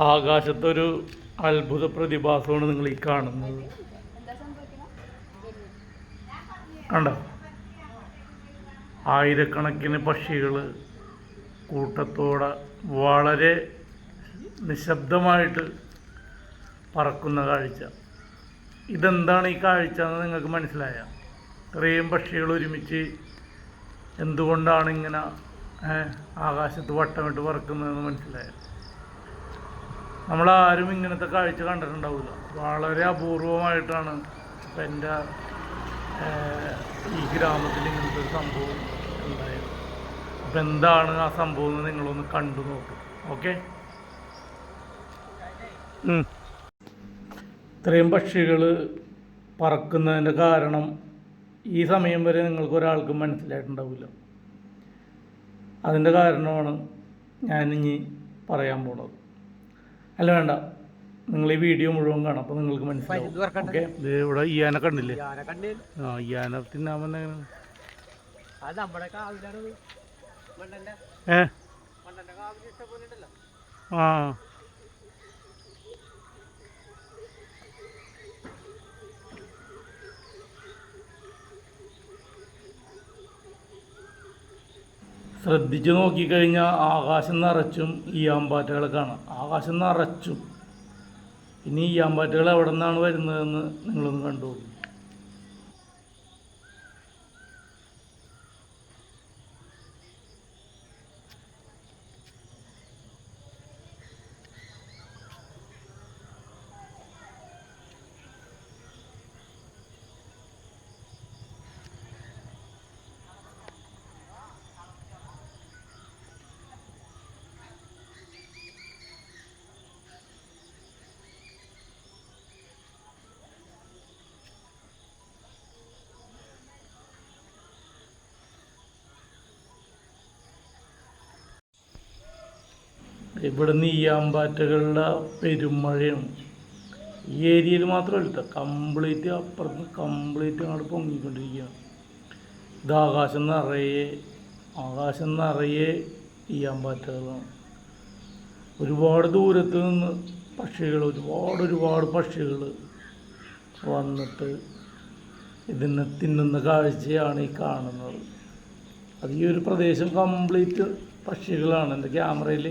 ആകാശത്തൊരു അത്ഭുത പ്രതിഭാസമാണ് നിങ്ങൾ ഈ കാണുന്നത്. കണ്ടോ? ആയിരക്കണക്കിന് പക്ഷികൾ കൂട്ടത്തോടെ വളരെ നിശബ്ദമായിട്ട് പറക്കുന്ന കാഴ്ച. ഇതെന്താണ് ഈ കാഴ്ച എന്ന് നിങ്ങൾക്ക് മനസ്സിലായ? ഇത്രയും പക്ഷികൾ ഒരുമിച്ച് എന്തുകൊണ്ടാണ് ഇങ്ങനെ ആകാശത്ത് വട്ടമിട്ട് പറക്കുന്നതെന്ന് മനസ്സിലായ? നമ്മളാരും ഇങ്ങനത്തെ കാഴ്ച കണ്ടിട്ടുണ്ടാവില്ല വളരെ അപൂർവമായിട്ടാണ് ഇപ്പം എന്റെ ഈ ഗ്രാമത്തിൽ ഇങ്ങനത്തെ ഒരു സംഭവം ഉണ്ടായത്. അപ്പം എന്താണ് ആ സംഭവം എന്ന് നിങ്ങളൊന്ന് കണ്ടു നോക്കും. ഓക്കെ? ഇത്രയും പക്ഷികൾ പറക്കുന്നതിന്റെ കാരണം ഈ സമയം വരെ നിങ്ങൾക്ക് ഒരാൾക്കും മനസ്സിലായിട്ടുണ്ടാവില്ല അതിന്റെ കാരണമാണ് ഞാനിനി പറയാൻ പോണത്. അല്ല വേണ്ട. നിങ്ങൾ ഈ വീഡിയോ മുഴുവൻ കാണാം അപ്പോൾ നിങ്ങൾക്ക് മനസ്സിലാവും. ഓക്കെ ഇവിടെ ഇയാനെ കണ്ടില്ലേ? ഞാനെ കണ്ടേ ആ ഈ ആന മണ്ണന്റെ ഏ? ആ. ശ്രദ്ധിച്ചു നോക്കിക്കഴിഞ്ഞാൽ ആകാശം നിറച്ചും ഈ ആമ്പാറ്റകളെ കാണാം. ആകാശം നിറച്ചും. ഇനി ഈ ആമ്പാറ്റകൾ എവിടെ നിന്നാണ് വരുന്നതെന്ന് നിങ്ങളൊന്ന് കണ്ടു ഇവിടെ നീയാമ്പാറ്റകളുടെ പെരുമഴയാണ് ഈ ഏരിയയിൽ മാത്രമല്ല കംപ്ലീറ്റ് അപ്പുറത്ത് കംപ്ലീറ്റ് അങ്ങോട്ട് പൊങ്ങിക്കൊണ്ടിരിക്കുകയാണ് ഇത് ആകാശം നിറയെ ആകാശം നിറയെ ഈ അമ്പാറ്റകളാണ് ഒരുപാട് ദൂരത്ത് നിന്ന് പക്ഷികൾ ഒരുപാട് ഒരുപാട് പക്ഷികൾ വന്നിട്ട് ഇതിനെ തിന്നുന്ന കാഴ്ചയാണ് ഈ കാണുന്നത്. അത് ഈ ഒരു പ്രദേശം കംപ്ലീറ്റ് പക്ഷികളാണ്. എന്റെ ക്യാമറയിൽ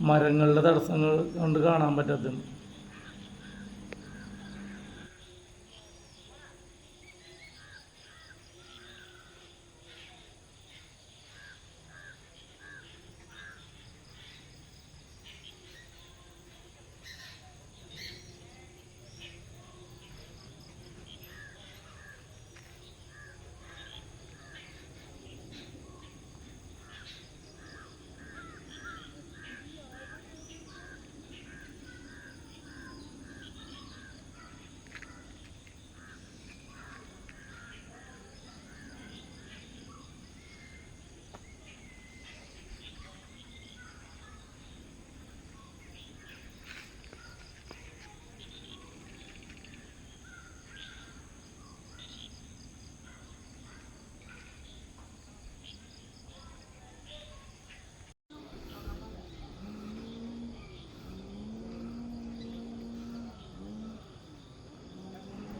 മരങ്ങളുടെ തടസ്സങ്ങൾ കൊണ്ട് കാണാൻ പറ്റാത്തത്.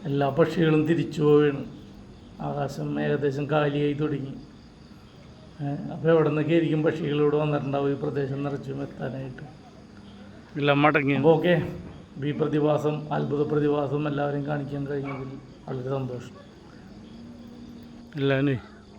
എല്ലാ പക്ഷികളും തിരിച്ചു പോവുകയാണ്. ആകാശം ഏകദേശം കാലിയായി തുടങ്ങി. അപ്പോൾ എവിടെ നിന്നൊക്കെ ആയിരിക്കും പക്ഷികൾ? ഇവിടെ വന്നിട്ടുണ്ടാവും ഈ പ്രദേശം നിറച്ചും എത്താനായിട്ട്. എല്ലാം മടങ്ങി. അപ്പോൾ ഓക്കെ ഈ പ്രതിഭാസം അത്ഭുത പ്രതിഭാസം എല്ലാവരും കാണിക്കാൻ കഴിഞ്ഞതിൽ വളരെ സന്തോഷം. എല്ലാവരും